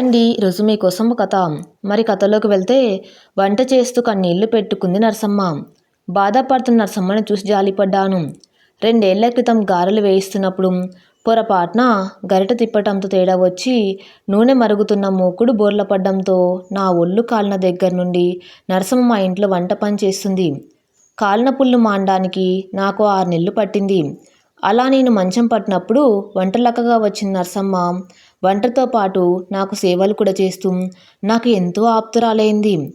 అండి ఈరోజు మీకోసం కథ. మరి కథలోకి వెళ్తే వంట చేస్తూ కన్నీళ్ళు పెట్టుకుంది నరసమ్మ. బాధపడుతున్న నరసమ్మను చూసి జాలిపడ్డాను. రెండేళ్ళ క్రితం గారెలు వేయిస్తున్నప్పుడు పొరపాటున గరిట తిప్పటంతో తేడా వచ్చి నూనె మరుగుతున్న మూకుడు బోర్ల పడ్డంతో నా ఒళ్ళు కాలిన దగ్గర నుండి నరసమ్మ మా ఇంట్లో వంట పని చేస్తుంది. కాలిన పుల్లు మాండానికి నాకు ఆరు నెలలు పట్టింది. అలా నేను మంచం పట్టినప్పుడు వంటలక్కగా వచ్చిన నరసమ్మ. వంటతో పాటు నాకు సేవలు కూడా చేస్తూ నాకు ఎంతో ఆప్తురాలైంది.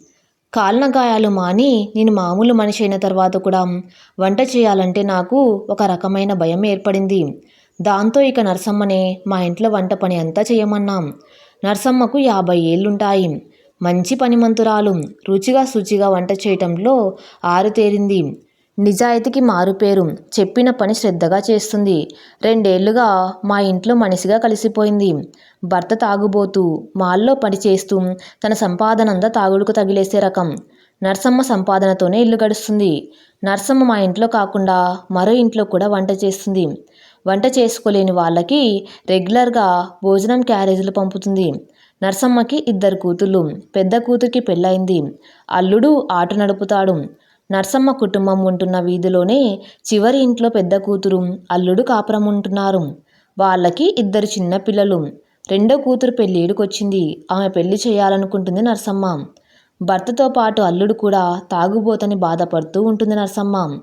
కాలిన గాయాలు మాని నేను మామూలు మనిషి అయిన తర్వాత కూడా వంట చేయాలంటే నాకు ఒక రకమైన భయం ఏర్పడింది. దాంతో ఇక నరసమ్మనే మా ఇంట్లో వంట పని అంతా చేయమన్నాం. నరసమ్మకు యాభై ఏళ్ళుంటాయి. మంచి పనిమంతురాలు. రుచిగా శుచిగా వంట చేయటంలో ఆరుతేరింది నిజాయితీకి మారుపేరు చెప్పిన పని శ్రద్ధగా చేస్తుంది. రెండేళ్ళుగా మా ఇంట్లో మనిషిగా కలిసిపోయింది. భర్త తాగుబోతూ మాల్లో పని చేస్తూ తన సంపాదనంతా తాగుడుకు తగిలేసే రకం. నర్సమ్మ సంపాదనతోనే ఇల్లు గడుస్తుంది. నర్సమ్మ మా ఇంట్లో కాకుండా మరో ఇంట్లో కూడా వంట చేస్తుంది. వంట చేసుకోలేని వాళ్ళకి రెగ్యులర్గా భోజనం క్యారేజీలు పంపుతుంది. నర్సమ్మకి ఇద్దరు కూతుళ్ళు పెద్ద కూతురికి పెళ్ళైంది అల్లుడు ఆట నడుపుతాడు. నర్సమ్మ కుటుంబం ఉంటున్న వీధిలోనే చివరి ఇంట్లో పెద్ద కూతురు అల్లుడు కాపురం ఉంటున్నారు వాళ్ళకి ఇద్దరు చిన్న పిల్లలు. రెండో కూతురు పెళ్ళిడుకొచ్చింది ఆమె పెళ్ళి చేయాలనుకుంటుంది నర్సమ్మ. భర్తతో పాటు అల్లుడు కూడా తాగుబోతని బాధపడుతూ ఉంటుంది నర్సమ్మ.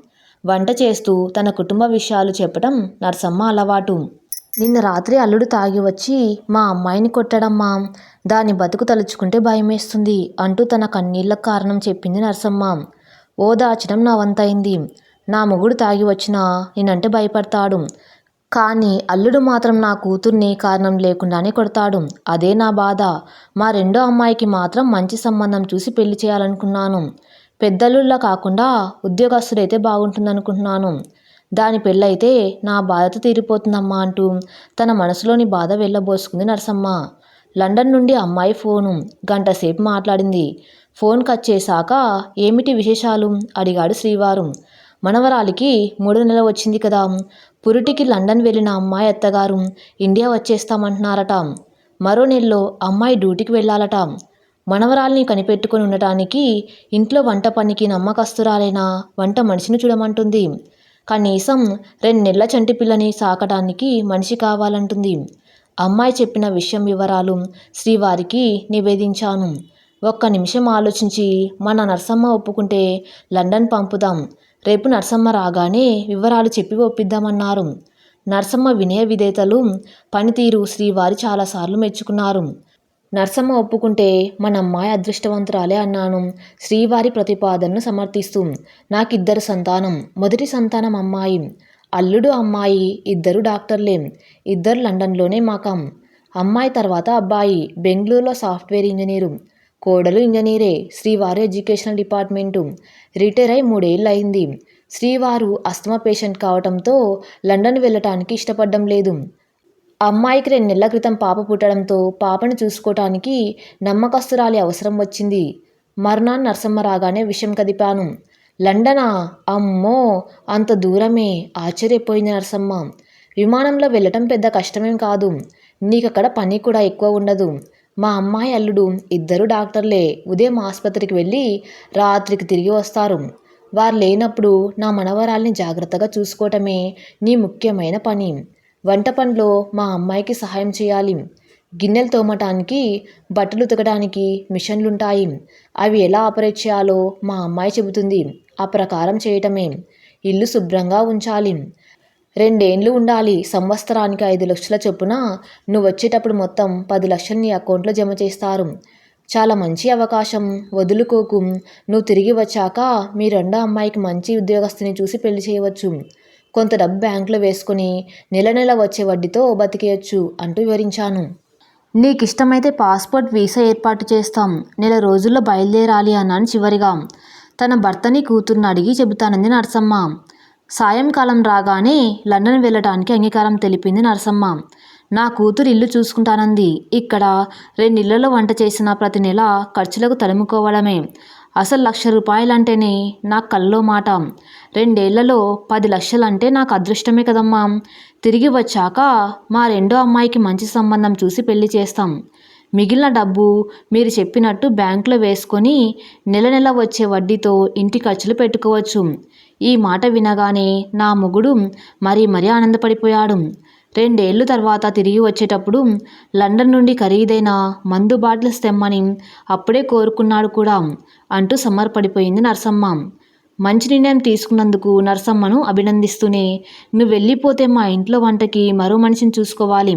వంట చేస్తూ తన కుటుంబ విషయాలు చెప్పడం నర్సమ్మ అలవాటు. నిన్న రాత్రి అల్లుడు తాగి వచ్చి మా అమ్మాయిని కొట్టడమ్మా. దాని బతుకు తలుచుకుంటే భయమేస్తుంది అంటూ తన కన్నీళ్ళకు కారణం చెప్పింది నర్సమ్మ. ఓదార్చడం నా వంతైంది నా మొగుడు తాగి వచ్చినా నేనంటే భయపడతాడు. కానీ అల్లుడు మాత్రం నా కూతుర్ని కారణం లేకుండానే కొడతాడు. అదే నా బాధ. మా రెండో అమ్మాయికి మాత్రం మంచి సంబంధం చూసి పెళ్ళి చేయాలనుకున్నాను. పెద్దల్లుళ్ళ కాకుండా ఉద్యోగస్తుడైతే బాగుంటుందనుకుంటున్నాను. దాని పెళ్ళైతే నా బాధత తీరిపోతుందమ్మా అంటూ తన మనసులోని బాధ వెళ్ళబోసుకుంది నరసమ్మ. లండన్ నుండి అమ్మాయి ఫోను గంటసేపు మాట్లాడింది. ఫోన్ కట్ చేశాక ఏమిటి విశేషాలు? అడిగాడు శ్రీవారు. మనవరాలికి మూడు నెల వచ్చింది కదా పురిటికి లండన్ వెళ్ళిన అమ్మాయి అత్తగారు ఇండియా వచ్చేస్తామంటున్నారట. మరో నెలలో అమ్మాయి డ్యూటీకి వెళ్ళాలట. మనవరాల్ని కనిపెట్టుకుని ఉండటానికి ఇంట్లో వంట పనికి నమ్మకస్తురాలైన? వంట మనిషిని చూడమంటుంది. కనీసం రెండు నెలల చంటి పిల్లని సాకటానికి మనిషి కావాలంటుంది. అమ్మాయి చెప్పిన విషయం వివరాలు శ్రీవారికి నివేదించాను. ఒక్క నిమిషం ఆలోచించి మన నర్సమ్మ ఒప్పుకుంటే లండన్ పంపుదాం. రేపు నర్సమ్మ రాగానే వివరాలు చెప్పి ఒప్పిద్దామన్నారు. నర్సమ్మ వినయ విధేతలు పనితీరు శ్రీవారి చాలాసార్లు మెచ్చుకున్నారు. నర్సమ్మ ఒప్పుకుంటే మన అమ్మాయి అదృష్టవంతురాలే అన్నాను. శ్రీవారి ప్రతిపాదనను సమర్థిస్తూ నాకిద్దరు సంతానం మొదటి సంతానం అమ్మాయి అల్లుడు అమ్మాయి ఇద్దరు డాక్టర్లే ఇద్దరు లండన్లోనే మాకం. అమ్మాయి తర్వాత అబ్బాయి బెంగళూరులో సాఫ్ట్వేర్ ఇంజనీరు. కోడలు ఇంజనీరే. శ్రీవారు ఎడ్యుకేషనల్ డిపార్ట్మెంటు. రిటైర్ అయి మూడేళ్ళు అయింది శ్రీవారు అస్తమా పేషెంట్ కావటంతో లండన్ వెళ్ళటానికి ఇష్టపడడం లేదు. అమ్మాయికి రెండు నెలల క్రితం పాప పుట్టడంతో పాపను చూసుకోవటానికి నమ్మకస్తురాలి అవసరం వచ్చింది. మర్నాన్ నరసమ్మ రాగానే విషయం కదిపాను. లండనా? అమ్మో! అంత దూరమే! ఆశ్చర్యపోయింది నరసమ్మ. విమానంలో వెళ్ళటం పెద్ద కష్టమేం కాదు. నీకక్కడ పని కూడా ఎక్కువ ఉండదు. మా అమ్మాయి అల్లుడు ఇద్దరు డాక్టర్లే. ఉదయం ఆసుపత్రికి వెళ్ళి రాత్రికి తిరిగి వస్తారు. వారు లేనప్పుడు నా మనవరాల్ని జాగ్రత్తగా చూసుకోవటమే నీ ముఖ్యమైన పని. వంట పనిలో మా అమ్మాయికి సహాయం చేయాలి. గిన్నెలు తోమటానికి బట్టలు ఉతకడానికి మిషన్లుంటాయి. అవి ఎలా ఆపరేట్ చేయాలో మా అమ్మాయి చెబుతుంది. ఆ ప్రకారం చేయటమే. ఇల్లు శుభ్రంగా ఉంచాలి. రెండేండ్లు ఉండాలి. సంవత్సరానికి ఐదు లక్షల చొప్పున నువ్వు వచ్చేటప్పుడు మొత్తం పది లక్షలు నీ అకౌంట్లో జమ చేస్తారు. చాలా మంచి అవకాశం. వదులుకోకు. నువ్వు తిరిగి వచ్చాక మీ రెండో అమ్మాయికి మంచి ఉద్యోగస్తుని చూసి పెళ్ళి చేయవచ్చు. కొంత డబ్బు బ్యాంకులో వేసుకొని నెల నెల వచ్చే వడ్డీతో బతికేయచ్చు అంటూ వివరించాను. నీకు ఇష్టమైతే పాస్పోర్ట్ వీసా ఏర్పాటు చేస్తాం. నెల రోజుల్లో బయలుదేరాలి అన్నాను చివరిగా. తన భర్తని కూతుర్ని అడిగి చెబుతానంది నరసమ్మ. సాయంకాలం రాగానే లండన్ వెళ్ళటానికి అంగీకారం తెలిపింది నరసమ్మ. నా కూతురు ఇల్లు చూసుకుంటానంది. ఇక్కడ రెండిళ్ళలో వంట చేసిన ప్రతి నెల ఖర్చులకు తలుముకోవడమే అసలు లక్ష రూపాయలంటేనే నా కల్లో మాట. రెండేళ్ళలో పది లక్షలంటే నాకు అదృష్టమే కదమ్మా. తిరిగి వచ్చాక మా రెండో అమ్మాయికి మంచి సంబంధం చూసి పెళ్ళి చేస్తాం. మిగిలిన డబ్బు మీరు చెప్పినట్టు బ్యాంకులో వేసుకొని నెల నెల వచ్చే వడ్డీతో ఇంటి ఖర్చులు పెట్టుకోవచ్చు. ఈ మాట వినగానే నా మొగుడు మరీ మరీ ఆనందపడిపోయాడు. రెండేళ్ళు తర్వాత తిరిగి వచ్చేటప్పుడు లండన్ నుండి ఖరీదైన మందు బాటిల్స్ తెమ్మని అప్పుడే కోరుకున్నాడు కూడా అంటూ సమర్పడిపోయింది నరసమ్మ. మంచి నిర్ణయం తీసుకున్నందుకు నరసమ్మను అభినందిస్తూనే నువ్వు వెళ్ళిపోతే మా ఇంట్లో వంటకి మరో మనిషిని చూసుకోవాలి.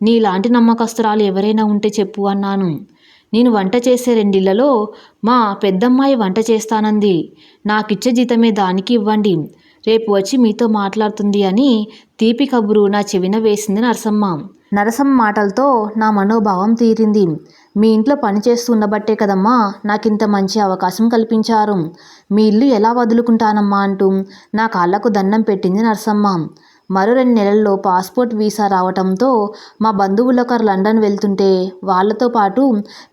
నీలాంటి నమ్మకస్తురాలు ఎవరైనా ఉంటే చెప్పు అన్నాను. నేను వంట చేసే రెండిళ్ళలో మా పెద్దమ్మాయి వంట చేస్తానంది. నాకిచ్చే జీతమే దానికి ఇవ్వండి. రేపు వచ్చి మీతో మాట్లాడుతుంది అని తీపి కబురు నా చెవిన వేసింది నరసమ్మ. నరసమ్మ మాటలతో నా మనోభావం తీరింది. మీ ఇంట్లో పని చేస్తుండబట్టే కదమ్మా నాకింత మంచి అవకాశం కల్పించారు. మీ ఇల్లు ఎలా వదులుకుంటానమ్మా అంటూ నా కాళ్ళకు దండం పెట్టింది నరసమ్మ. మరో రెండు నెలల్లో పాస్పోర్ట్ వీసా రావటంతో మా బంధువులు ఒకరు లండన్ వెళ్తుంటే వాళ్ళతో పాటు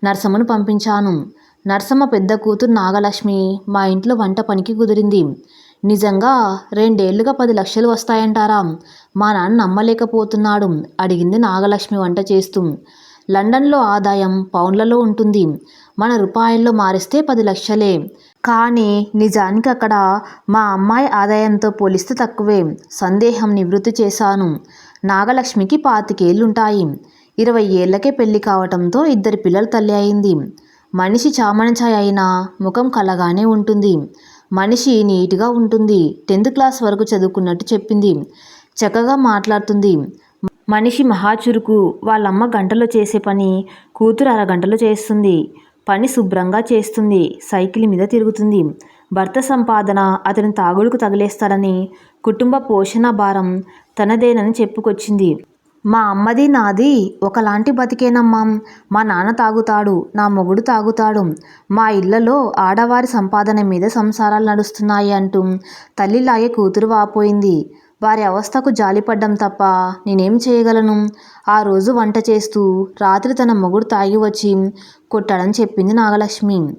నర్సమ్మను పంపించాను. నర్సమ్మ పెద్ద కూతురు నాగలక్ష్మి మా ఇంట్లో వంట పనికి కుదిరింది. నిజంగా రెండేళ్ళుగా పది లక్షలు వస్తాయంటారా? మా నాన్న నమ్మలేకపోతున్నాడు అడిగింది నాగలక్ష్మి వంట చేస్తూ. లండన్లో ఆదాయం పౌండ్లలో ఉంటుంది. మన రూపాయల్లో మారిస్తే పది లక్షలే. కానీ నిజానికి అక్కడ మా అమ్మాయి ఆదాయంతో పోలిస్తే తక్కువే. సందేహం నివృత్తి చేశాను. నాగలక్ష్మికి పాతికేళ్ళుంటాయి. ఇరవై ఏళ్ళకే పెళ్ళి కావటంతో ఇద్దరు పిల్లల తల్లి అయింది. మనిషి చామనఛాయ అయినా ముఖం కలగానే ఉంటుంది. మనిషి నీట్గా ఉంటుంది. టెన్త్ క్లాస్ వరకు చదువుకున్నట్టు చెప్పింది. చక్కగా మాట్లాడుతుంది. మనిషి మహాచురుకు వాళ్ళమ్మ గంటలో చేసే పని కూతురు అరగంటలో చేస్తుంది. పని శుభ్రంగా చేస్తుంది సైకిల్ మీద తిరుగుతుంది. భర్త సంపాదన అతని తాగుడుకు తగిలేస్తాడని కుటుంబ పోషణ భారం తనదేనని చెప్పుకొచ్చింది. మా అమ్మది నాది ఒకలాంటి బతికేనమ్మా. మా నాన్న తాగుతాడు నా మొగుడు తాగుతాడు. మా ఇళ్ళలో ఆడవారి సంపాదన మీద సంసారాలు నడుస్తున్నాయి అంటూ తల్లిలాగే కూతురు వాపోయింది. వారి అవస్థకు జాలిపడ్డం తప్ప నేనేం చేయగలను? ఆ రోజు వంట చేస్తూ రాత్రి తన మొగుడు తాగి వచ్చి కొట్టాడని చెప్పింది నాగలక్ష్మి.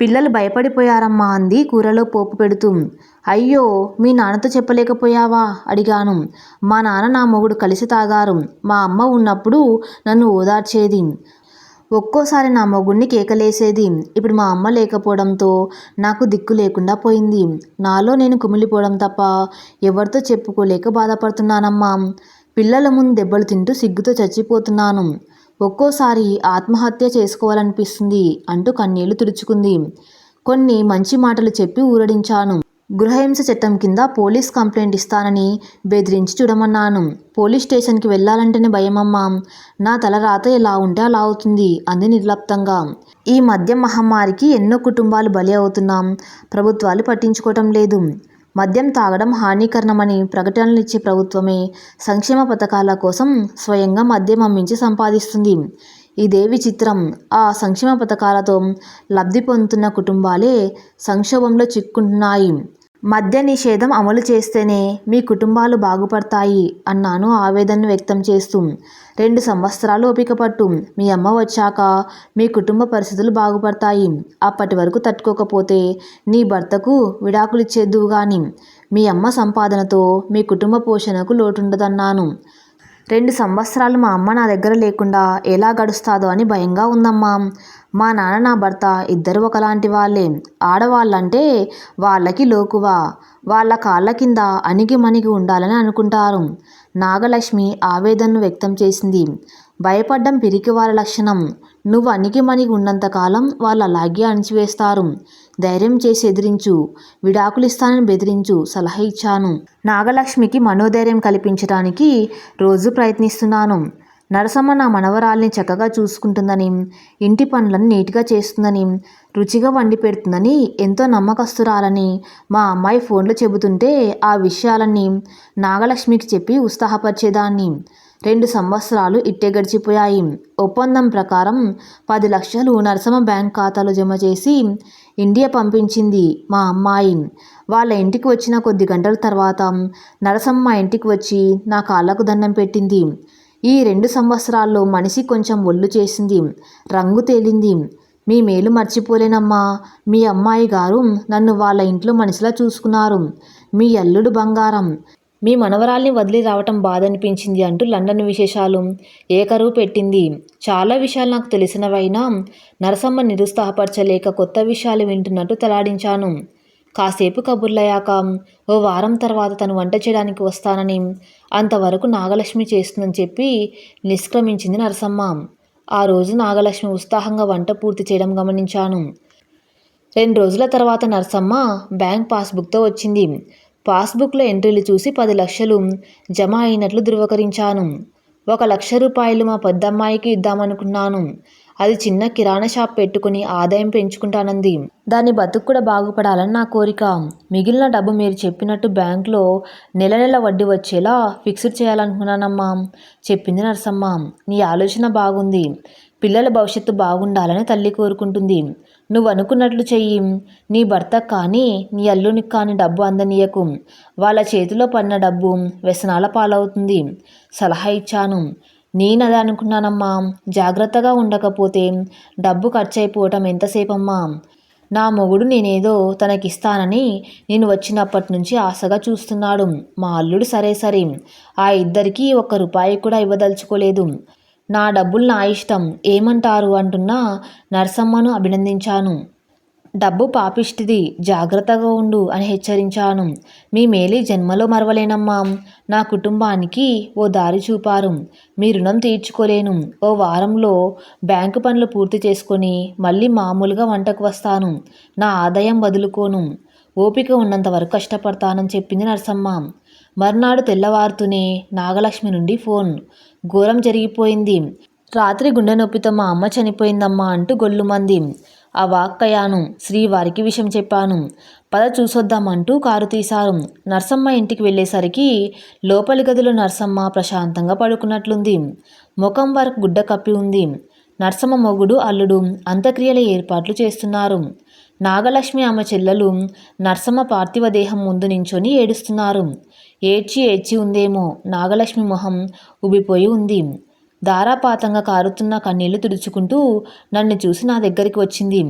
పిల్లలు భయపడిపోయారమ్మా అంది కూరలో పోపు పెడుతూ. అయ్యో మీ నాన్నతో చెప్పలేకపోయావా? అడిగాను. మా నాన్న నా మొగుడు కలిసి తాగారు. మా అమ్మ ఉన్నప్పుడు నన్ను ఓదార్చేది. ఒక్కోసారి నా మొగుణ్ణి కేకలేసేది. ఇప్పుడు మా అమ్మ లేకపోవడంతో నాకు దిక్కు లేకుండా పోయింది. నాలో నేను కుమిలిపోవడం తప్ప ఎవరితో చెప్పుకోలేక బాధపడుతున్నానమ్మా. పిల్లల ముందు దెబ్బలు తింటూ సిగ్గుతో చచ్చిపోతున్నాను. ఒక్కోసారి ఆత్మహత్య చేసుకోవాలనిపిస్తుంది అంటూ కన్నీళ్ళు తుడుచుకుంది. కొన్ని మంచి మాటలు చెప్పి ఊరడించాను. గృహహింస చట్టం కింద పోలీస్ కంప్లైంట్ ఇస్తానని బెదిరించి చూడమన్నాను. పోలీస్ స్టేషన్కి వెళ్ళాలంటేనే భయమమ్మా. నా తల రాత ఎలా ఉంటే అలా అవుతుంది అంది నిర్లప్తంగా. ఈ మద్య మహమ్మారికి ఎన్నో కుటుంబాలు బలి అవుతున్నాం. ప్రభుత్వాలు పట్టించుకోవటం లేదు. మద్యం తాగడం హానికరమని ప్రకటనలు ఇచ్చే ప్రభుత్వమే సంక్షేమ పథకాల కోసం స్వయంగా మద్యం అమ్మించి సంపాదిస్తుంది. ఇదే విచిత్రం ఆ సంక్షేమ పథకాలతో లబ్ధి పొందుతున్న కుటుంబాలే సంక్షోభంలో చిక్కుంటున్నాయి మద్య నిషేధం అమలు చేస్తేనే మీ కుటుంబాలు బాగుపడతాయి అన్నాను ఆవేదన వ్యక్తం చేస్తూ. రెండు సంవత్సరాలు ఓపిక పట్టు మీ అమ్మ వచ్చాక మీ కుటుంబ పరిస్థితులు బాగుపడతాయి. అప్పటి వరకు తట్టుకోకపోతే నీ భర్తకు విడాకులు ఇచ్చేద్దువు కానీ మీ అమ్మ సంపాదనతో మీ కుటుంబ పోషణకు లోటుండదన్నాను. రెండు సంవత్సరాలు మా అమ్మ నా దగ్గర లేకుండా ఎలా గడుస్తాదో అని భయంగా ఉందమ్మా. మా నాన్న నా భర్త ఇద్దరు ఒకలాంటి వాళ్ళే. ఆడవాళ్ళంటే వాళ్ళకి లోకువా? వాళ్ళ కాళ్ళ కింద అణిగి మణిగి ఉండాలని అనుకుంటారు. నాగలక్ష్మి ఆవేదనను వ్యక్తం చేసింది. భయపడ్డం పిరికి వాళ్ళ లక్షణం. నువ్వు అణిగి ఉన్నంతకాలం వాళ్ళు అలాగే అణిచివేస్తారు. ధైర్యం చేసి ఎదిరించు. విడాకులిస్తానని బెదిరించు. సలహా ఇచ్చాను. నాగలక్ష్మికి మనోధైర్యం కల్పించడానికి రోజు ప్రయత్నిస్తున్నాను. నరసమ్మ నా మనవరాల్ని చక్కగా చూసుకుంటుందని ఇంటి పనులను నీట్గా చేస్తుందని రుచిగా వండి పెడుతుందని ఎంతో నమ్మకస్తురాలని మా అమ్మాయి ఫోన్లో చెబుతుంటే ఆ విషయాలన్నీ నాగలక్ష్మికి చెప్పి ఉత్సాహపరిచేదాన్ని. రెండు సంవత్సరాలు ఇట్టే గడిచిపోయాయి. ఒప్పందం ప్రకారం పది లక్షలు నరసమ్మ బ్యాంక్ ఖాతాలో జమ చేసి ఇండియా పంపించింది మా అమ్మాయి. వాళ్ళ ఇంటికి వచ్చిన కొద్ది గంటల తర్వాత నరసమ్మ ఇంటికి వచ్చి నా కాళ్ళకు దండం పెట్టింది. ఈ రెండు సంవత్సరాల్లో మనిషి కొంచెం ఒళ్ళు చేసింది రంగు తేలింది. మీ మేలు మర్చిపోలేనమ్మా. మీ అమ్మాయి గారు నన్ను వాళ్ళ ఇంట్లో మనిషిలా చూసుకున్నారు. మీ అల్లుడు బంగారం. మీ మనవరాల్ని వదిలి రావటం బాధ అనిపించింది అంటూ లండన్ విశేషాలు ఏకరువు పెట్టింది. చాలా విషయాలు నాకు తెలిసినవైనా నరసమ్మ నిరుత్సాహపరచలేక కొత్త విషయాలు వింటున్నట్టు తలాడించాను. కాసేపు కబుర్లయ్యాక ఓ వారం తర్వాత తను వంట చేయడానికి వస్తానని అంతవరకు నాగలక్ష్మి చేస్తుందని చెప్పి నిష్క్రమించింది నరసమ్మ. ఆ రోజు నాగలక్ష్మి ఉత్సాహంగా వంట పూర్తి చేయడం గమనించాను. రెండు రోజుల తర్వాత నరసమ్మ బ్యాంక్ పాస్బుక్తో వచ్చింది. పాస్బుక్లో ఎంట్రీలు చూసి పది లక్షలు జమ అయినట్లు ధృవకరించాను. ఒక లక్ష రూపాయలు మా పెద్దమ్మాయికి ఇద్దామనుకున్నాను. అది చిన్న కిరాణా షాప్ పెట్టుకుని ఆదాయం పెంచుకుంటానంది. దాని బతుకు కూడా బాగుపడాలని నా కోరిక. మిగిలిన డబ్బు మీరు చెప్పినట్టు బ్యాంక్లో నెల నెల వడ్డీ వచ్చేలా ఫిక్స్డ్ చేయాలనుకున్నానమ్మా. చెప్పింది నరసమ్మ. నీ ఆలోచన బాగుంది. పిల్లల భవిష్యత్తు బాగుండాలని తల్లి కోరుకుంటుంది. నువ్వు అనుకున్నట్లు చెయ్యి. నీ భర్త కానీ నీ అల్లునికి కానీ డబ్బు అందనీయకు. వాళ్ళ చేతిలో పడిన డబ్బు వ్యసనాల పాలవుతుంది. సలహా ఇచ్చాను. నేనదే అనుకున్నానమ్మా. జాగ్రత్తగా ఉండకపోతే డబ్బు ఖర్చు అయిపోవటం ఎంతసేపమ్మా? నా మొగుడు నేనేదో తనకిస్తానని నేను వచ్చినప్పటి నుంచి ఆశగా చూస్తున్నాడు. మా అల్లుడు సరే సరే ఆ ఇద్దరికీ ఒక్క రూపాయి కూడా ఇవ్వదలుచుకోలేదు. నా డబ్బులు నా ఇష్టం ఏమంటారు అంటున్నా నరసమ్మను అభినందించాను. డబ్బు పాపిష్టిది జాగ్రత్తగా ఉండు అని హెచ్చరించాను. మీ మేలి జన్మలో మరవలేనమ్మా. నా కుటుంబానికి ఓ దారి చూపారు. మీ రుణం తీర్చుకోలేను. ఓ వారంలో బ్యాంకు పనులు పూర్తి చేసుకొని మళ్ళీ మామూలుగా వంటకు వస్తాను. నా ఆదాయం వదులుకోను. ఓపిక ఉన్నంత వరకు కష్టపడతానని చెప్పింది నరసమ్మ. మర్నాడు తెల్లవారుతూనే నాగలక్ష్మి నుండి ఫోన్. ఘోరం జరిగిపోయింది. రాత్రి గుండె నొప్పితో మా అమ్మ చనిపోయిందమ్మా అంటూ గొల్లుమంది. ఆ వాక్కయ్యాను శ్రీవారికి విషయం చెప్పాను. పద చూసొద్దామంటూ కారు తీశారు. నర్సమ్మ ఇంటికి వెళ్ళేసరికి లోపలి గదిలో నర్సమ్మ ప్రశాంతంగా పడుకున్నట్లుంది. ముఖం వరకు గుడ్డ కప్పి ఉంది. నర్సమ్మ మొగుడు అల్లుడు అంత్యక్రియల ఏర్పాట్లు చేస్తున్నారు. నాగలక్ష్మి ఆమె చెల్లెలు నర్సమ్మ పార్థివ దేహం ముందు నించొని ఏడుస్తున్నారు. ఏడ్చి ఏడ్చి ఉందేమో నాగలక్ష్మి మొహం ఉబిపోయి ఉంది. ధారాపాతంగా కారుతున్న కన్నీళ్ళు తుడుచుకుంటూ నన్ను చూసి నా దగ్గరికి వచ్చింది.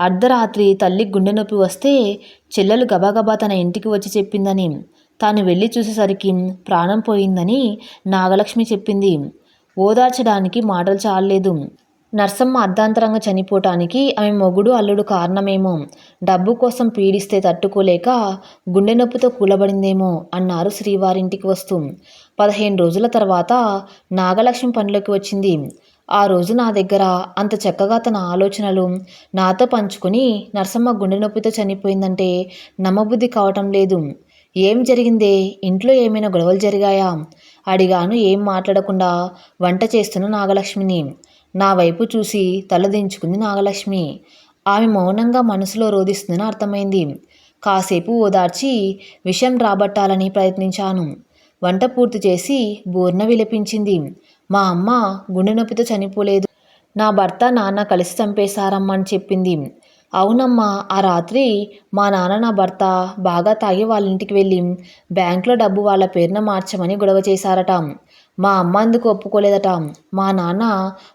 అర్ధరాత్రి తల్లి గుండె నొప్పి వస్తే చెల్లెలు గబాగబా తన ఇంటికి వచ్చి చెప్పిందని తాను వెళ్ళి చూసేసరికి ప్రాణం పోయిందని నాగలక్ష్మి చెప్పింది. ఓదార్చడానికి మాటలు చాలలేదు. నర్సమ్మ అర్ధాంతరంగా చనిపోవటానికి ఆమె మొగుడు అల్లుడు కారణమేమో. డబ్బు కోసం పీడిస్తే తట్టుకోలేక గుండె నొప్పితో కూలబడిందేమో అన్నారు శ్రీవారింటికి వస్తూ. పదిహేను రోజుల తర్వాత నాగలక్ష్మి పనిలోకి వచ్చింది. ఆ రోజు నా దగ్గర అంత చక్కగా తన ఆలోచనలు నాతో పంచుకుని నర్సమ్మ గుండె నొప్పితో చనిపోయిందంటే నమ్మబుద్ధి కావటం లేదు. ఏం జరిగిందే? ఇంట్లో ఏమైనా గొడవలు జరిగాయా? అడిగాను ఏం మాట్లాడకుండా వంట చేస్తున్న నాగలక్ష్మిని. నా వైపు చూసి తలదించుకుంది నాగలక్ష్మి. ఆమె మౌనంగా మనసులో రోధిస్తుందని అర్థమైంది. కాసేపు ఓదార్చి విషయం రాబట్టాలని ప్రయత్నించాను. వంట పూర్తి చేసి బూర్న విలపించింది. మా అమ్మ గుండె నొప్పితో చనిపోలేదు. నా భర్త నాన్న కలిసి చంపేశారమ్మని అని చెప్పింది. అవునమ్మా ఆ రాత్రి మా నాన్న నా భర్త బాగా తాగి వాళ్ళ ఇంటికి వెళ్ళి బ్యాంకులో డబ్బు వాళ్ళ పేరున మార్చమని గొడవ చేశారట. మా అమ్మ అందుకు ఒప్పుకోలేదట? మా నాన్న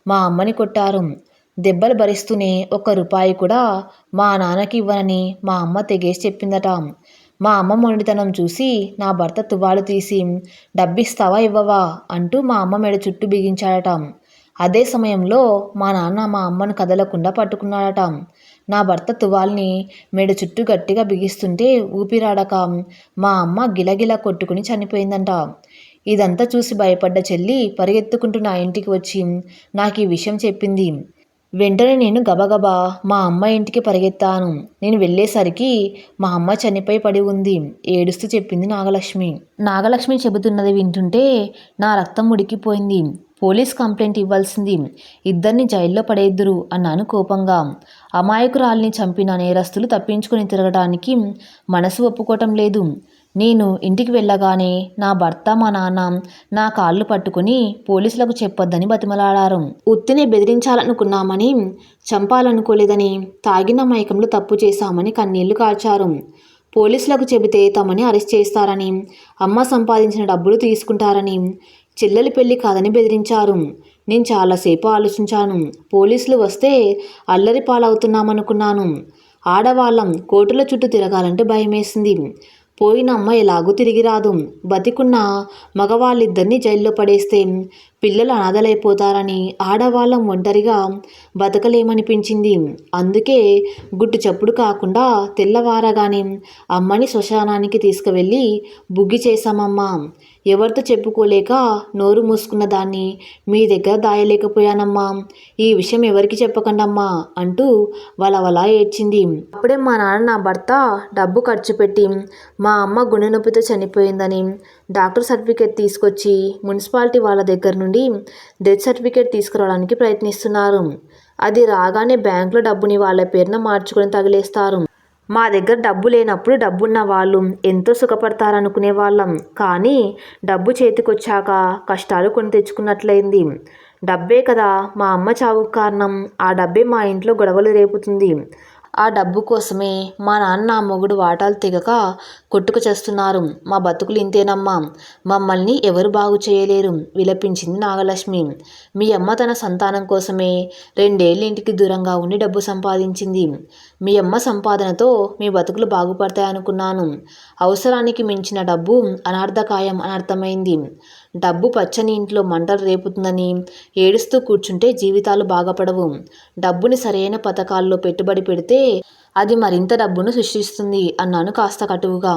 మా అమ్మని కొట్టారు. దెబ్బలు భరిస్తూనే ఒక్క రూపాయి కూడా మా నాన్నకి ఇవ్వనని మా అమ్మ తెగేసి చెప్పిందట. మా అమ్మ మొండితనం చూసి నా భర్త తువాలు తీసి డబ్బిస్తావా ఇవ్వవా? అంటూ మా అమ్మ మెడ చుట్టూ బిగించాడట. అదే సమయంలో మా నాన్న మా అమ్మను కదలకుండా పట్టుకున్నాడట. నా భర్త తువాల్ని మెడ చుట్టూ గట్టిగా బిగిస్తుంటే ఊపిరాడక మా అమ్మ గిలగిలా కొట్టుకుని చనిపోయిందంట. ఇదంతా చూసి భయపడ్డ చెల్లి పరిగెత్తుకుంటూ నా ఇంటికి వచ్చి నాకు ఈ విషయం చెప్పింది. వెంటనే నేను గబగబా మా అమ్మ ఇంటికి పరిగెత్తాను. నేను వెళ్ళేసరికి మా అమ్మ చనిపోయి పడి ఉంది ఏడుస్తూ చెప్పింది నాగలక్ష్మి. నాగలక్ష్మి చెబుతున్నది వింటుంటే నా రక్తం ఉడికిపోయింది. పోలీస్ కంప్లైంట్ ఇవ్వాల్సింది. ఇద్దరిని జైల్లో పడేద్దురు అన్నాను కోపంగా. అమాయకురాల్ని చంపిన నేరస్తులు తప్పించుకొని తిరగడానికి మనసు ఒప్పుకోవటం లేదు. నేను ఇంటికి వెళ్ళగానే నా భర్త మా నాన్న నా కాళ్ళు పట్టుకుని పోలీసులకు చెప్పొద్దని బతిమలాడారు. ఉత్తిని బెదిరించాలనుకున్నామని చంపాలనుకోలేదని తాగిన మైకంలో తప్పు చేశామని కన్నీళ్ళు కాల్చారు పోలీసులకు చెబితే తమని అరెస్ట్ చేస్తారని అమ్మ సంపాదించిన డబ్బులు తీసుకుంటారని చెల్లెలి పెళ్ళి కాదని బెదిరించారు. నేను చాలాసేపు ఆలోచించాను. పోలీసులు వస్తే అల్లరి పాలవుతున్నామనుకున్నాను. ఆడవాళ్ళం కోర్టుల చుట్టూ తిరగాలంటే భయమేసింది. పోయిన అమ్మ ఎలాగూ తిరిగి రాదు. బతికున్న మగవాళ్ళిద్దరిని జైల్లో పడేస్తే పిల్లలు అనాథలైపోతారని ఆడవాళ్ళం ఒంటరిగా బతకలేమనిపించింది. అందుకే గుట్టు చప్పుడు కాకుండా తెల్లవారగానే అమ్మని శ్మశానానికి తీసుకువెళ్ళి బుగ్గి చేశామమ్మా. ఎవరితో చెప్పుకోలేక నోరు మూసుకున్న దాన్ని మీ దగ్గర దాయలేకపోయానమ్మా. ఈ విషయం ఎవరికి చెప్పకండమ్మా అంటూ వలవలా ఏడ్చింది. అప్పుడే మా నాన్న నా భర్త డబ్బు ఖర్చు పెట్టి మా అమ్మ గుండె నొప్పితో చనిపోయిందని డాక్టర్ సర్టిఫికేట్ తీసుకొచ్చి మున్సిపాలిటీ వాళ్ళ దగ్గర నుండి డెత్ సర్టిఫికేట్ తీసుకురావడానికి ప్రయత్నిస్తున్నారు. అది రాగానే బ్యాంకులో డబ్బుని వాళ్ళ పేరున మార్చుకొని తగిలేస్తారు. మా దగ్గర డబ్బు లేనప్పుడు డబ్బున్న వాళ్ళు ఎంతో సుఖపడతారనుకునే వాళ్ళం. కానీ డబ్బు చేతికొచ్చాక కష్టాలు కొని తెచ్చుకున్నట్లయింది. డబ్బే కదా మా అమ్మ చావుకు కారణం. ఆ డబ్బే మా ఇంట్లో గొడవలు రేపుతుంది. ఆ డబ్బు కోసమే మా నాన్న మొగుడు వాటాలు తెగక కొట్టుకు చేస్తున్నారు. మా బతుకులు ఇంతేనమ్మా. మమ్మల్ని ఎవరు బాగు చేయలేరు. విలపించింది నాగలక్ష్మి. మీ అమ్మ తన సంతానం కోసమే రెండేళ్ళ ఇంటికి దూరంగా ఉండి డబ్బు సంపాదించింది. మీ అమ్మ సంపాదనతో మీ బతుకులు బాగుపడతాయనుకున్నాను. అవసరానికి మించిన డబ్బు అనార్థకాయం అని అర్థమైంది డబ్బు పచ్చని ఇంట్లో మంటలు రేపుతుందని ఏడుస్తూ కూర్చుంటే జీవితాలు బాగుపడవు డబ్బుని సరైన పథకాల్లో పెట్టుబడి పెడితే అది మరింత డబ్బును సృష్టిస్తుంది అన్నాను కాస్త కటువుగా.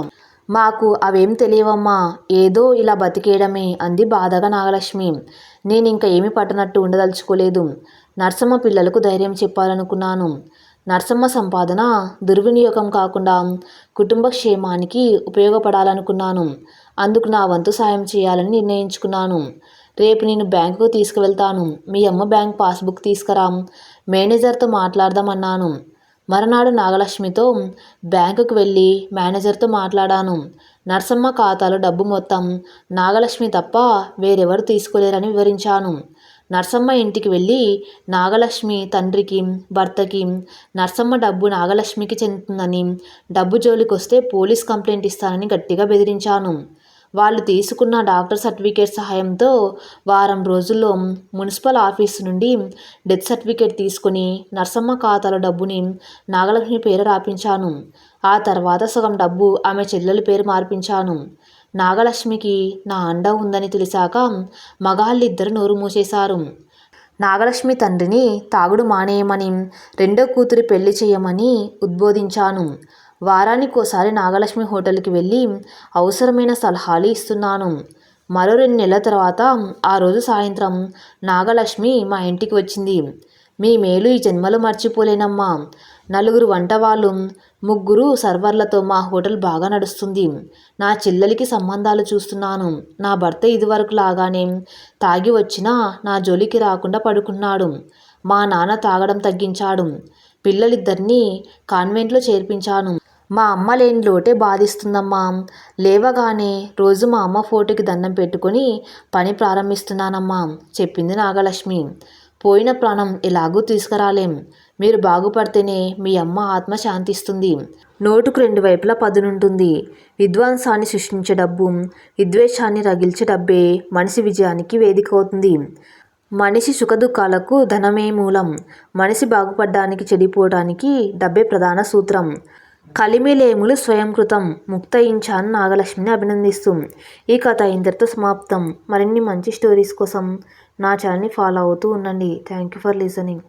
మాకు అవేం తెలియవమ్మా ఏదో ఇలా బతికేయడమే అంది బాధగా నాగలక్ష్మి. నేను ఇంకా ఏమి పట్టనట్టు ఉండదలుచుకోలేదు. నర్సమ్మ పిల్లలకు ధైర్యం చెప్పాలనుకున్నాను. నర్సమ్మ సంపాదన దుర్వినియోగం కాకుండా కుటుంబ క్షేమానికి ఉపయోగపడాలనుకున్నాను. అందుకు నా వంతు సాయం చేయాలని నిర్ణయించుకున్నాను. రేపు నేను బ్యాంకుకు తీసుకువెళ్తాను. మీ అమ్మ బ్యాంక్ పాస్బుక్ తీసుకురా మేనేజర్తో మాట్లాడదామన్నాను. మరునాడు నాగలక్ష్మితో బ్యాంకుకు వెళ్ళి మేనేజర్తో మాట్లాడాను. నర్సమ్మ ఖాతాలో డబ్బు మొత్తం నాగలక్ష్మి తప్ప వేరెవరు తీసుకోలేరని వివరించాను. నర్సమ్మ ఇంటికి వెళ్ళి నాగలక్ష్మి తండ్రికి భర్తకి నర్సమ్మ డబ్బు నాగలక్ష్మికి చెందుతుందని డబ్బు జోలికి వస్తే పోలీస్ కంప్లైంట్ ఇస్తానని గట్టిగా బెదిరించాను. వాళ్ళు తీసుకున్న డాక్టర్ సర్టిఫికేట్ సహాయంతో వారం రోజుల్లో మున్సిపల్ ఆఫీస్ నుండి డెత్ సర్టిఫికేట్ తీసుకుని నర్సమ్మ ఖాతాలో డబ్బుని నాగలక్ష్మి పేరు రాపించాను. ఆ తర్వాత సగం డబ్బు ఆమె చెల్లెల పేరు మార్పించాను. నాగలక్ష్మికి నా అండ ఉందని తెలిసాక మగాళ్ళిద్దరు నోరు మూసేశారు. నాగలక్ష్మి తండ్రిని తాగుడు మానేయమని రెండో కూతురి పెళ్ళి చేయమని ఉద్బోధించాను. వారానికోసారి నాగలక్ష్మి హోటల్కి వెళ్ళి అవసరమైన సలహాలు ఇస్తున్నాను. మరో రెండు నెలల తర్వాత ఆ రోజు సాయంత్రం నాగలక్ష్మి మా ఇంటికి వచ్చింది. మీ మేలు ఈ జన్మలో మర్చిపోలేనమ్మా. నలుగురు వంటవాళ్ళు ముగ్గురు సర్వర్లతో మా హోటల్ బాగా నడుస్తుంది. నా చెల్లెలికి సంబంధాలు చూస్తున్నాను. నా భర్త ఇదివరకు లాగానే తాగి వచ్చినా నా జోలికి రాకుండా పడుకున్నాడు. మా నాన్న తాగడం తగ్గించాడు. పిల్లలిద్దరినీ కాన్వెంట్లో చేర్పించాను. మా అమ్మ లేని లోటే బాధిస్తుందమ్మా. లేవగానే రోజు మా అమ్మ ఫోటోకి దండం పెట్టుకొని పని ప్రారంభిస్తున్నానమ్మా చెప్పింది నాగలక్ష్మి. పోయిన ప్రాణం ఎలాగూ తీసుకురాలేం. మీరు బాగుపడితేనే మీ అమ్మ ఆత్మ శాంతిస్తుంది. నోటుకు రెండు వైపులా పదునుంటుంది. విధ్వంసాన్ని సృష్టించే డబ్బు విద్వేషాన్ని రగిల్చే డబ్బే మనిషి విజయానికి వేదిక అవుతుంది మనిషి సుఖదుఖాలకు ధనమే మూలం. మనిషి బాగుపడడానికి చెడిపోవడానికి డబ్బే ప్రధాన సూత్రం. కలిమిలేములు స్వయంకృతం ముక్తయించాను నాగలక్ష్మిని అభినందిస్తూ. ఈ కథ ఇంతటితో సమాప్తం. మరిన్ని మంచి స్టోరీస్ కోసం నా ఛానల్ని ఫాలో అవుతూ ఉండండి. Thank you for listening